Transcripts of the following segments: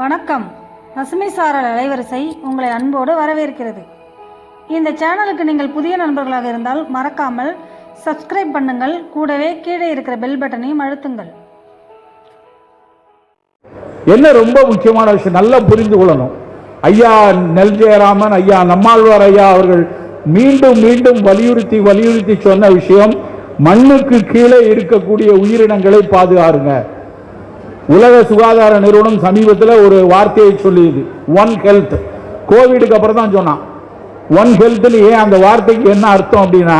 வணக்கம். பசுமை சாரல் அலைவரிசை உங்களை அன்போடு வரவேற்கிறது. இந்த சேனலுக்கு நீங்கள் புதிய நண்பர்களாக இருந்தால் மறக்காமல் சப்ஸ்கிரைப் பண்ணுங்கள். கூடவே கீழே இருக்கிற பெல் பட்டனையும் அழுத்துங்கள். என்ன ரொம்ப முக்கியமான விஷயம்? நல்லா புரிந்து கொள்ளணும். ஐயா நெல் ஜெயராமன் ஐயா நம்மாழ்வார் ஐயா அவர்கள் மீண்டும் மீண்டும் வலியுறுத்தி வலியுறுத்தி சொன்ன விஷயம் மண்ணுக்கு கீழே இருக்கக்கூடிய உயிரினங்களை பாதுகாருங்க. உலக சுகாதார நிறுவனம் சமீபத்தில் ஒரு வார்த்தையை சொல்லியது. ஒன் ஹெல்த் கோவிடுக்கு அப்புறம் தான் சொன்னான். ஒன் ஹெல்த்னு ஏன் அந்த வார்த்தைக்கு என்ன அர்த்தம் அப்படின்னா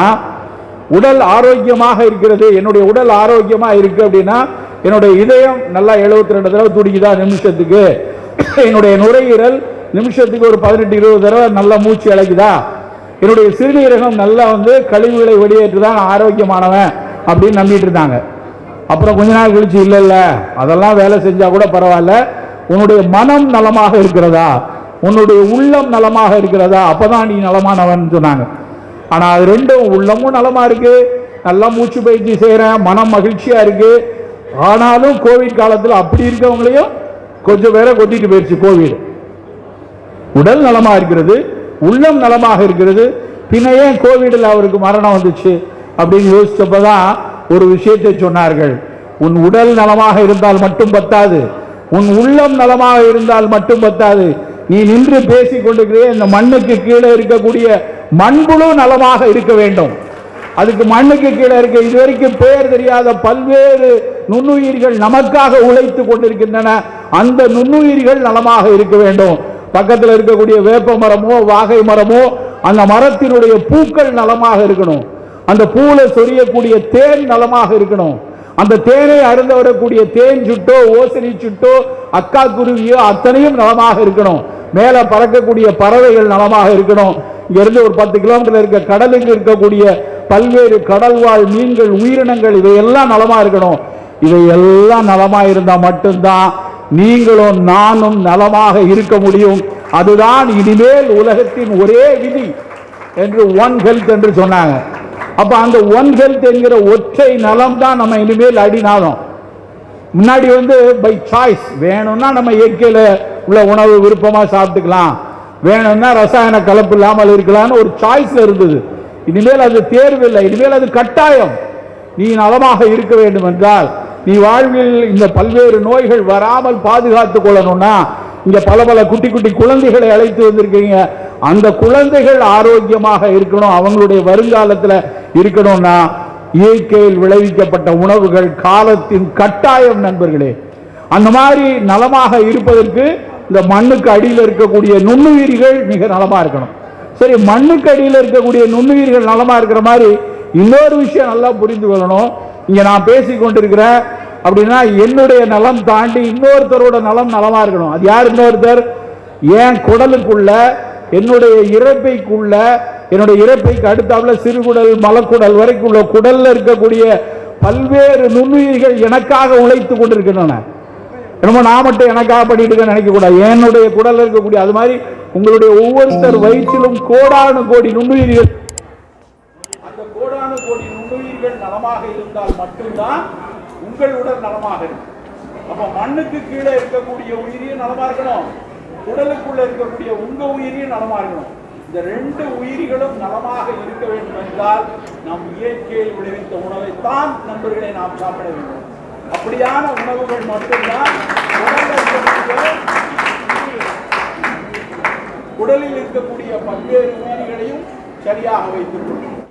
உடல் ஆரோக்கியமாக இருக்கிறது என்னுடைய உடல் ஆரோக்கியமாக இருக்கு அப்படின்னா என்னுடைய இதயம் நல்லா 72 ரெண்டு தடவை துடிக்குதா நிமிஷத்துக்கு? என்னுடைய நுரையீரல் நிமிஷத்துக்கு ஒரு பதினெட்டு இருபது தடவை நல்லா மூச்சு இழைக்குதா என்னுடைய சிறுநீரகம் நல்லா வந்து கழிவுகளை வெளியேற்றுதான் ஆரோக்கியமானவன் அப்படின்னு நம்பிட்டு இருந்தாங்க. அப்புறம் கொஞ்ச நாள் கழிச்சு இல்லை இல்லை அதெல்லாம் வேலை செஞ்சா கூட பரவாயில்ல. உன்னுடைய மனம் நலமாக இருக்கிறதா? உன்னுடைய உள்ளம் நலமாக இருக்கிறதா? அப்பதான் நீ நலமானவன் சொன்னாங்க. ஆனால் அது ரெண்டும் உள்ளமும் நலமாக இருக்கு. நல்லா மூச்சு பயிற்சி செய்கிறேன் மனம் மகிழ்ச்சியாக இருக்கு. ஆனாலும் கோவிட் காலத்தில் அப்படி இருக்கவங்களையும் கொஞ்சம் பேரை கொத்திட்டு போயிடுச்சு கோவிட். உடல் நலமாக இருக்கிறது உள்ளம் நலமாக இருக்கிறது. பின்ன ஏன் கோவிடில் அவருக்கு மரணம் வந்துச்சு? அப்படின்னு யோசித்தப்போ தான் ஒரு விஷயத்தை சொன்னார்கள். உன் உடல் நலமாக இருந்தால் மட்டும் பத்தாது. உன் உள்ளம் நலமாக இருந்தால் மட்டும் பத்தாது. நீ நின்று பேசி கொண்டிருக்கிற இந்த மண்ணுக்கு கீழே இருக்கக்கூடிய மண்புழு நலமாக இருக்க வேண்டும். அதுக்கு மண்ணுக்கு கீழே இருக்க இதுவரைக்கும் பெயர் தெரியாத பல்வேறு நுண்ணுயிர்கள் நமக்காக உழைத்து கொண்டிருக்கின்றன. அந்த நுண்ணுயிர்கள் நலமாக இருக்க வேண்டும். பக்கத்தில் இருக்கக்கூடிய வேப்ப மரமோ வாகை மரமோ அந்த மரத்தினுடைய பூக்கள் நலமாக இருக்கணும். அந்த பூல சொரியக்கூடிய தேன் நலமாக இருக்கணும். அந்த தேனை அருந்த வரக்கூடிய தேன் சுட்டோ ஓசனி சுட்டோ அக்கா குருவியோ அத்தனையும் நலமாக இருக்கணும். மேல பறக்கக்கூடிய பறவைகள் நலமாக இருக்கணும். இங்க இருந்து ஒரு பத்து கிலோமீட்டர் இருக்க கடலுக்கு இருக்கக்கூடிய பல்வேறு கடல்வாழ் மீன்கள் உயிரினங்கள் இவையெல்லாம் நலமா இருக்கணும். இவையெல்லாம் நலமா இருந்தா மட்டும்தான் நீங்களும் நானும் நலமாக இருக்க முடியும். அதுதான் இனிமேல் உலகத்தின் ஒரே விதி என்று ஒன் ஹெல்த் என்று சொன்னாங்க. அப்ப அந்த ஒன் ஹெல்த் என்கிற ஒற்றை நலம் தான் நம்ம இனிமேல் அடிநாதம். முன்னாடி வந்து பை சாய்ஸ் வேணும்னா நம்ம இயற்கையில உள்ள உணவு விருப்பமா சாப்பிட்டுக்கலாம். வேணும்னா ரசாயன கலப்பு இல்லாமல் இருக்கலாம்னு ஒரு சாய்ஸ் இருந்தது. இனிமேல் அது தேர்வு இல்லை இனிமேல் அது கட்டாயம். நீ நலமாக இருக்க வேண்டும் என்றால் நீ வாழ்வில் இந்த பல்வேறு நோய்கள் வராமல் பாதுகாத்து கொள்ளணும்னா இங்க பல பல குட்டி குட்டி குழந்தைகளை அழைத்து வந்திருக்கீங்க அந்த குழந்தைகள் ஆரோக்கியமாக இருக்கணும். அவங்களுடைய வருங்காலத்தில் இருக்கணும்னா இயற்கையில் விளைவிக்கப்பட்ட உணவுகள் காலத்தின் கட்டாயம் நண்பர்களே. அந்த மாதிரி நலமாக இருப்பதற்கு இந்த மண்ணுக்கு அடியில் இருக்கக்கூடிய நுண்ணுயிரிகள் மிக நலமாக இருக்கணும். சரி மண்ணுக்கு அடியில் இருக்கக்கூடிய நுண்ணுயிர்கள் நலமாக இருக்கிற மாதிரி இன்னொரு விஷயம் நல்லா புரிந்து கொள்ளணும். இங்கே நான் பேசி கொண்டிருக்கிறேன் அப்படின்னா என்னுடைய நலம் தாண்டி இன்னொருத்தரோட நலம் நலமாக இருக்கணும். அது யார் இன்னொருத்தர்? என் குடலுக்குள்ள என்னுடைய இறப்பைக்குள்ள என்னுடைய இறப்பைக்கு அடுத்தாப்புல சிறுகுடல் மலக்குடல் வரைக்கும் உள்ள குடல்ல இருக்கக்கூடிய பல்வேறு நுண்ணுயிர்கள் எனக்காக உழைத்து கொண்டிருக்கின்றன. ரொம்ப நான் மட்டும் எனக்காக பண்ணிட்டு இருக்கேன்னு நினைக்க கூடாது. என்னுடைய குடல்ல இருக்கக்கூடிய அது மாதிரி உங்களுடைய ஒவ்வொருத்தர் வயிற்றிலும் கோடானு கோடி நுண்ணுயிர்கள். அந்த கோடானு கோடி நுண்ணுயிர்கள் நலமாக இருந்தால் மட்டும்தான் உங்கள் உடல் நலமாக இருக்கும். அப்ப மண்ணுக்கு கீழே இருக்கக்கூடிய உயிரியும் நலமா இருக்கணும். உடலுக்குள்ள இருக்கக்கூடிய உங்க உயிரியும் நலமா இருக்கணும். இந்த ரெண்டு உயிரிகளும் நலமாக இருக்க வேண்டும் என்றால் நம் இயற்கையில் விளைவித்த உணவைத்தான் நண்பர்களை நாம் சாப்பிட வேண்டும். அப்படியான உணவுகள் மட்டும்தான் உடலில் இருக்கக்கூடிய பல்வேறு உயிரிகளையும் சரியாக வைத்துக் கொள்ளும்.